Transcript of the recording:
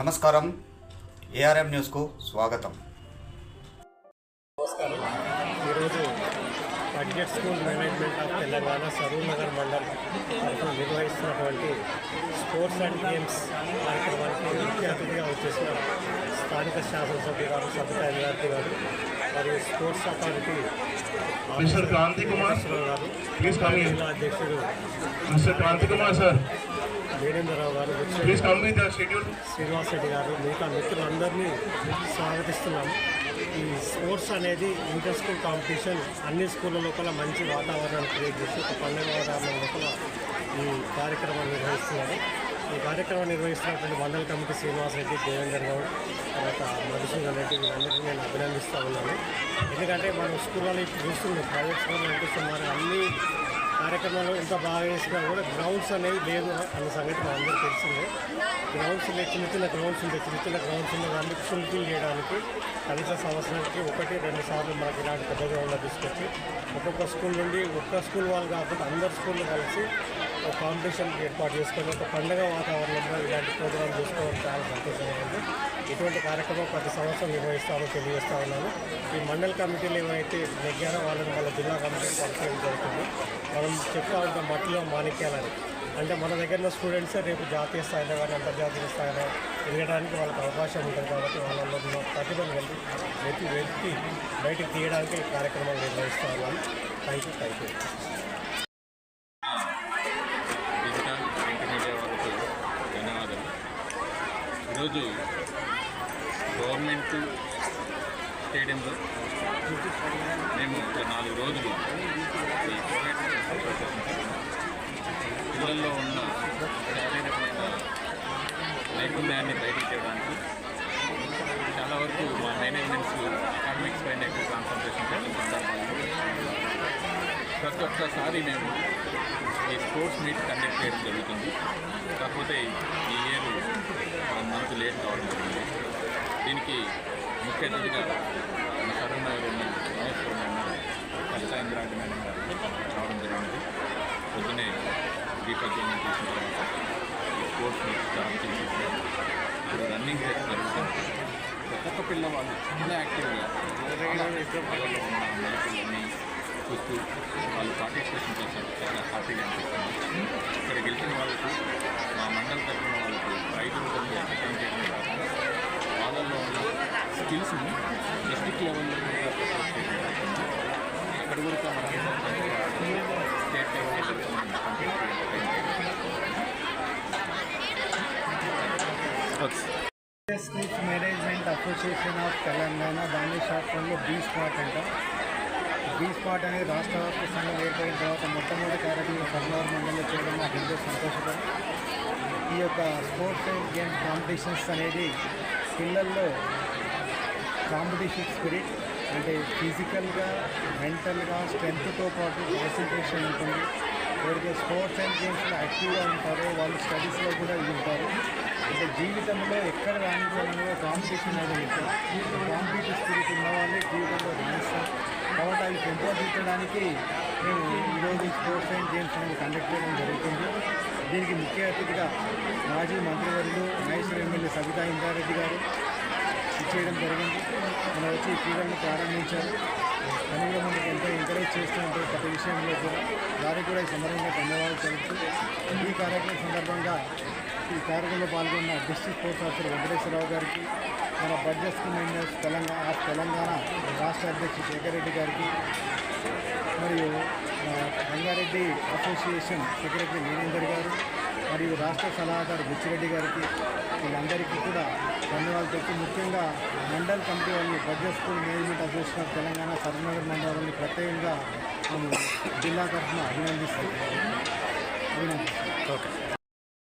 నమస్కారం. ఏఆర్ఎం న్యూస్కు స్వాగతం. నమస్కారం. ఈరోజు budget school management of Telangana Saroornagar Nagar mandal నిర్వహిస్తున్నటువంటి స్పోర్ట్స్ అండ్ గేమ్స్ కార్యక్రమానికి ముఖ్య అతిథిగా వచ్చేసిన. స్థానిక శాసనసభ్యు గారు సబితా ఇంద్రార్థి గారు మరియు sports authority mister Kranthi Kumar గారు జిల్లా అధ్యక్షుడు మిస్టర్ క్రాంతి కుమార్ సార్ వీరేంద్రరావు గారు శ్రీనివాస్ రెడ్డి గారు మిగతా మిత్రులందరినీ స్వాగతిస్తున్నాం ఈ స్పోర్ట్స్ అనేది ఇంటర్ స్కూల్ కాంపిటీషన్ అన్ని స్కూళ్ళ లోపల మంచి వాతావరణాన్ని క్రియేట్ చేసి ఒక పండుగ వాతావరణం లోపల ఈ కార్యక్రమాన్ని నిర్వహిస్తున్నారు. ఈ కార్యక్రమం నిర్వహిస్తున్నటువంటి మండల కమిటీ శ్రీనివాస్ రెడ్డి దేవేందర్ గౌడ్ తర్వాత మధుసూదన్ రెడ్డి వీళ్ళందరినీ నేను అభినందిస్తూ ఉన్నాను. ఎందుకంటే మనం స్కూళ్ళలో ఇప్పుడు చూస్తున్నాం ప్రైవేట్ స్కూల్లో అంటే సుమారు అన్ని కార్యక్రమాలు ఎంత బాగా చేసినా కూడా గ్రౌండ్స్ అనేవి లేదు అన్న సంగతి మా అందరికీ తెలిసిందే. గ్రౌండ్స్ లేదు చిన్న చిన్న గ్రౌండ్స్ ఉంటాయి చిన్న చిన్న గ్రౌండ్స్ ఉన్న దాన్ని ఫుల్ఫిల్ చేయడానికి కనీస సంవత్సరానికి ఒకటి రెండు సార్లు మనకి ఇలాంటి పెద్ద గ్రౌండ్లో తీసుకొచ్చి ఒక్కొక్క స్కూల్ నుండి ఒక్క స్కూల్ వాళ్ళు కాకుండా అందరు స్కూళ్ళు కలిసి ఒక కాంపిటీషన్ ఏర్పాటు చేసుకొని ఒక పండగ వాతావరణంలో ఇలాంటి ప్రోగ్రామ్ చేసుకోవడం చాలా సంతోషంగా ఉంది ఇటువంటి కార్యక్రమం ప్రతి సంవత్సరం నిర్వహిస్తామో తెలియజేస్తా ఉన్నాను. ఈ మండల కమిటీలు ఏవైతే నెగ్గారో వాళ్ళని వాళ్ళ జిల్లా కమిటీ పరిచయం చెప్తా ఉంటాం మట్టిలో మాణిక్యాలని. అంటే మన దగ్గర ఉన్న స్టూడెంట్సే రేపు జాతీయ స్థాయిలో కానీ అంతర్జాతీయ స్థాయిలో ఎదగడానికి వాళ్ళకి అవకాశం ఉంటుంది కాబట్టి వాళ్ళలో ఉన్న ప్రతిభను వెళ్ళి వెతి వెతికి బయటకు తీయడానికి ఈ కార్యక్రమాలు నిర్వహిస్తా ఉన్నాను thank you thank you digital print media వాళ్ళకు ధన్యవాదాలు. ఈరోజు గవర్నమెంట్ స్టేడియంలో మేము ఒక నాలుగు రోజులు ఈ పిల్లల్లో ఉన్న శారీరకమైన నైపుణ్యాన్ని బయటకు చేయడానికి చాలా వరకు మా మేనేజ్మెంట్స్ అకాడమిక్స్ పైన ఎక్కువ కాన్సన్ట్రేషన్ చేసిన సందర్భాలు ప్రతి ఒక్కసారి మేము ఈ స్పోర్ట్స్ మీట్ కండక్ట్ చేయడం జరుగుతుంది. కాకపోతే ఈ ఇయర్ వన్ మంత్ లేట్ కావడం జరిగింది. దీనికి ముఖ్య అతిథిగా మన సరూర్ నగర్ ఉన్న మహేశ్వరం కవితా ఇంద్రాంటి మేడం గారు రావడం జరిగింది. పొద్దునే దీపజ్ఞానం చేసిన తర్వాత స్పోర్ట్స్ మీట్ స్టార్ట్ చేసి ఇప్పుడు రన్నింగ్ రేస్ జరుగుతుంది. ఒక్కొక్క పిల్లవాళ్ళు చాలా యాక్టివ్గా ఉన్న మెలకువలని చూస్తూ వాళ్ళు పార్టిసిపేషన్ చేశారు చాలా హ్యాపీగా అనిపిస్తుంది ఇక్కడ గెలిచిన వాళ్ళకు మా మండల తరఫున వాళ్ళకు ఐదు రూపాయలు ఎంటర్టైన్ చేయడం కాకుండా వాళ్ళల్లో ఉన్న స్కిల్స్ని డిస్టిక్ లెవెల్లో కూడా ప్రపోజ్ కూడా మనకి state level street management association of Telangana దాని శాస్త్రంలో బీ స్పాట్ అంట. బీ స్పాట్ అనేది రాష్ట్ర వ్యాప్త సంఘం ఏర్పడిన తర్వాత మొట్టమొదటి కార్యక్రమం కర్నూలు మండలంలో చేయడం నాకు ఎంతో సంతోషకరం. ఈ యొక్క స్పోర్ట్స్ అండ్ గేమ్స్ కాంపిటీషన్స్ అనేది పిల్లల్లో కాంపిటీషన్ స్పిరిట్ అంటే ఫిజికల్గా మెంటల్గా స్ట్రెంగ్త్తో పాటు కాన్సన్ట్రేషన్ ఉంటుంది. ఎవరికి స్పోర్ట్స్ అండ్ గేమ్స్లో యాక్టివ్గా ఉంటారో వాళ్ళు స్టడీస్లో కూడా ఉంటారు. అంటే జీవితంలో ఎక్కడ రాణించాలన్నా కాంపిటీషన్ అనేది ఉంటుంది. కాంపిటీషన్ స్పిరిట్ ఉన్న వాళ్ళే జీవితంలో రాణిస్తారు. కాబట్టి అవి పెంపొందించడానికి మేము ఈరోజు స్పోర్ట్స్ అండ్ గేమ్స్ అనేది కండక్ట్ చేయడం జరుగుతుంది. దీనికి ముఖ్య అతిథిగా మాజీ మంత్రివర్యులు మహేశ్వర ఎమ్మెల్యే సబితా ఇంద్రారెడ్డి గారు చేయడం జరిగింది. మనం వచ్చి ఈ క్రీడలను ప్రారంభించారు. అని కూడా మనకి ఎంతో ఎంకరేజ్ చేస్తూ ఉంటారు ప్రతి విషయంలో కూడా. వారికి కూడా ఈ సందర్భంగా ధన్యవాదాలు తెలుపుతూ ఈ కార్యక్రమం సందర్భంగా ఈ కార్యక్రమంలో పాల్గొన్న డిస్ట్రిక్ట్ స్పోర్ట్స్ ఆఫీసర్ వెంకటేశ్వరరావు గారికి మన budget scheme managers Telangana of Telangana రాష్ట్ర అధ్యక్షుడు శేఖర్ రెడ్డి గారికి మరియు రంగారెడ్డి అసోసియేషన్ సెక్రటరీ వీరేందర్ గారు మరియు రాష్ట్ర సలహాదారు బుచ్చిరెడ్డి గారికి వీళ్ళందరికీ కూడా ధన్యవాదాలు చెప్పి ముఖ్యంగా మండల్ కమిటీ వాళ్ళని budget school management association of Telangana Saroornagar మండలాన్ని ప్రత్యేకంగా మేము జిల్లా తరఫున అభినందిస్తున్నాం అభినందిస్తున్నాం ఓకే.